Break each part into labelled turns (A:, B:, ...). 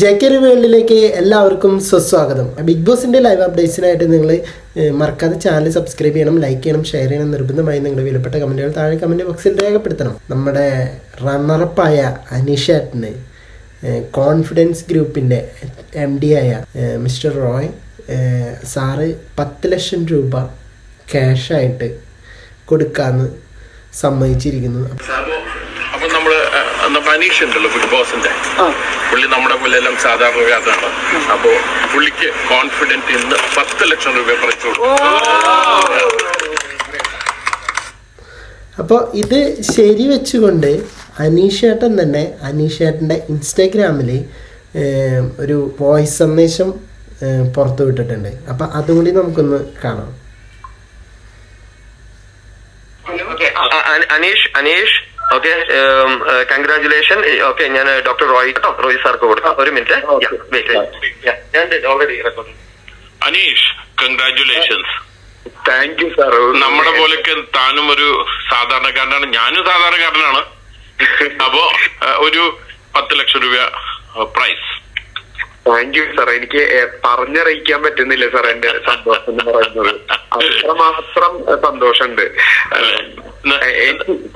A: J K വേൾഡിലേക്ക് എല്ലാവർക്കും സ്വസ്വാഗതം big ബോസിന്റെ ലൈവ് അപ്ഡേറ്റ്സിനായിട്ട് നിങ്ങൾ മറക്കാതെ ചാനൽ സബ്സ്ക്രൈബ് ചെയ്യണം ലൈക്ക് ചെയ്യണം ഷെയർ ചെയ്യണം. നിർബന്ധമായി നിങ്ങളുടെ വിലപ്പെട്ട കമന്റുകൾ താഴെ കമന്റ് ബോക്സിൽ രേഖപ്പെടുത്തണം. നമ്മുടെ റണ്ണറപ്പായ അനീഷേട്ടന് കോൺഫിഡൻസ് ഗ്രൂപ്പിന്റെ എം ഡി ആയ മിസ്റ്റർ റോയ് സാറ് പത്ത് ലക്ഷം രൂപ ക്യാഷായിട്ട് കൊടുക്കാമെന്ന് സമ്മതിച്ചിരിക്കുന്നു.
B: അപ്പോൾ അപ്പൊ നമ്മൾ അന്ന് മനീഷ് ഉണ്ടല്ലോ ബിഗ് ബോസിന്റെ പുള്ളി നമ്മുടെ പോലെ എല്ലാം സാധാരണക്കാരനാണ് അപ്പോ പുള്ളിക്ക് കോൺഫിഡന്റ് ഇന്ന് പത്ത് ലക്ഷം രൂപ പറിച്ചു
A: അപ്പോൾ ഇത് ശരി വെച്ചുകൊണ്ട് അനീഷേട്ടൻ തന്നെ അനീഷേട്ടന്റെ ഇൻസ്റ്റാഗ്രാമിൽ ഒരു വോയിസ് സന്ദേശം പുറത്തു വിട്ടിട്ടുണ്ട്. അപ്പം അതും കൂടി നമുക്കൊന്ന് കാണാം.
C: Okay Anish Anish. Okay congratulation okay ഞാൻ ഡോക്ടർ റോയ് കേട്ടോ റോയ് സാർക്ക് കൊടുക്കാം. ഒരു മിനിറ്റ് ഞാൻ already record
B: Anish congratulations
C: thank you sir
B: നമ്മുടെ പോലൊക്കെ താനും ഒരു സാധാരണക്കാരനാണ്. ഞാനും സാധാരണക്കാരനാണ്. അപ്പോ ഒരു പത്ത് ലക്ഷം രൂപ പ്രൈസ്
C: താങ്ക് യു സാർ എനിക്ക് പറഞ്ഞറിയിക്കാൻ പറ്റുന്നില്ല സാർ എന്റെ സന്തോഷം എന്ന് പറയുന്നത്. അത്രമാത്രം സന്തോഷമുണ്ട്.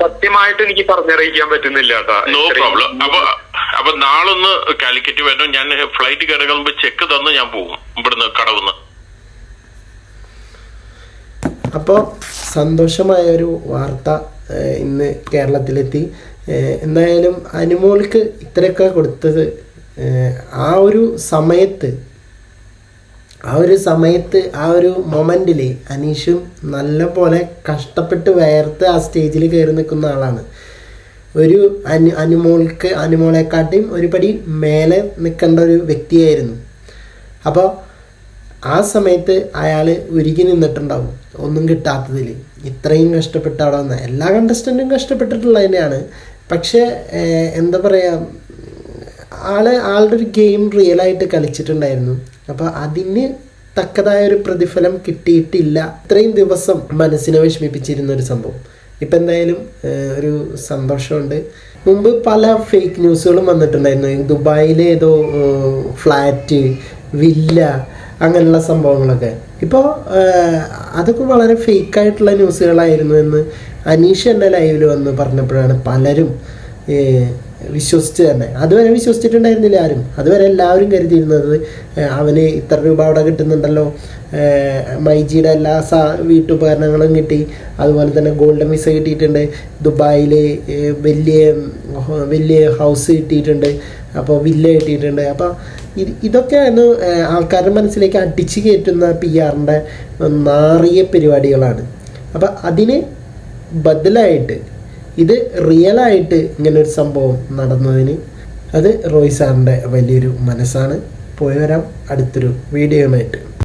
C: സത്യമായിട്ട് എനിക്ക് പറഞ്ഞറിയിക്കാൻ പറ്റുന്നില്ല
B: നോ പ്രോബ്ലം അപ്പൊ അപ്പൊ നാളൊന്ന് കാലിക്കറ്റ് വരണം? ഞാൻ ഫ്ലൈറ്റ് കിടക്കുമ്പോ ചെക്ക് തന്ന് ഞാൻ പോകും ഇവിടുന്ന് കടവുന്ന്.
A: അപ്പോൾ സന്തോഷമായ ഒരു വാർത്ത ഇന്ന് കേരളത്തിലെത്തി. എന്തായാലും അനുമോൾക്ക് ഇത്രയൊക്കെ കൊടുത്തത് ആ ഒരു സമയത്ത് ആ ഒരു സമയത്ത് ആ ഒരു മൊമെന്റിൽ അനീഷും നല്ല പോലെ കഷ്ടപ്പെട്ട് വേർത്ത് ആ സ്റ്റേജിൽ കയറി നിൽക്കുന്ന ആളാണ്. ഒരു അനു അനുമോൾക്ക് അനുമോളെക്കാട്ടിയും ഒരു പടി മേലെ നിൽക്കേണ്ട ഒരു വ്യക്തിയായിരുന്നു. അപ്പോൾ ആ സമയത്ത് അയാൾ ഉരുകി നിന്നിട്ടുണ്ടാവും ഒന്നും കിട്ടാത്തതിൽ ഇത്രയും കഷ്ടപ്പെട്ട് അവിടെ വന്ന എല്ലാ കണ്ടസ്റ്റന്റും കഷ്ടപ്പെട്ടിട്ടുള്ളത് തന്നെയാണ്. പക്ഷേ എന്താ പറയുക ആൾ ആളുടെ ഒരു ഗെയിം റിയലായിട്ട് കളിച്ചിട്ടുണ്ടായിരുന്നു. അപ്പോൾ അതിന് തക്കതായ ഒരു പ്രതിഫലം കിട്ടിയിട്ടില്ല. ഇത്രയും ദിവസം മനസ്സിനെ വിഷമിപ്പിച്ചിരുന്ന ഒരു സംഭവം. ഇപ്പം എന്തായാലും ഒരു സന്തോഷമുണ്ട്. മുമ്പ് പല ഫേക്ക് ന്യൂസുകളും വന്നിട്ടുണ്ടായിരുന്നു. ദുബായിലെ ഏതോ ഫ്ലാറ്റ് വില്ല അങ്ങനെയുള്ള സംഭവങ്ങളൊക്കെ. ഇപ്പോൾ അതൊക്കെ വളരെ ഫേക്കായിട്ടുള്ള ന്യൂസുകളായിരുന്നു എന്ന് അനീഷ് എന്റെ ലൈവിൽ വന്ന് പറഞ്ഞപ്പോഴാണ് പലരും വിശ്വസിച്ച് തന്നെ. അതുവരെ വിശ്വസിച്ചിട്ടുണ്ടായിരുന്നില്ല ആരും. അതുവരെ എല്ലാവരും കരുതിയിരുന്നത് അവന് ഇത്ര രൂപ അവിടെ കിട്ടുന്നുണ്ടല്ലോ. മൈജിയുടെ എല്ലാ സാ വീട്ടുപകരണങ്ങളും കിട്ടി. അതുപോലെ തന്നെ ഗോൾഡൻ വിസ കിട്ടിയിട്ടുണ്ട്. ദുബായിൽ വലിയ വലിയ ഹൗസ് കിട്ടിയിട്ടുണ്ട്. അപ്പോൾ വില്ല കിട്ടിയിട്ടുണ്ട്. അപ്പോൾ ഇത് ഇതൊക്കെയാണ് ആൾക്കാരുടെ മനസ്സിലേക്ക് അടിച്ചു കയറ്റുന്ന പി ആറിന്റെ നാറിയ പരിപാടികളാണ്. അപ്പോൾ അതിന് ബദലായിട്ട് ഇത് റിയലായിട്ട് ഇങ്ങനെ ഒരു സംഭവം നടന്നതിന് അത് റോയ് സാറിന്റെ വലിയൊരു മനസ്സാണ്. പോയി വരാം. അടുത്തൊരു വീഡിയോയുമായിട്ട്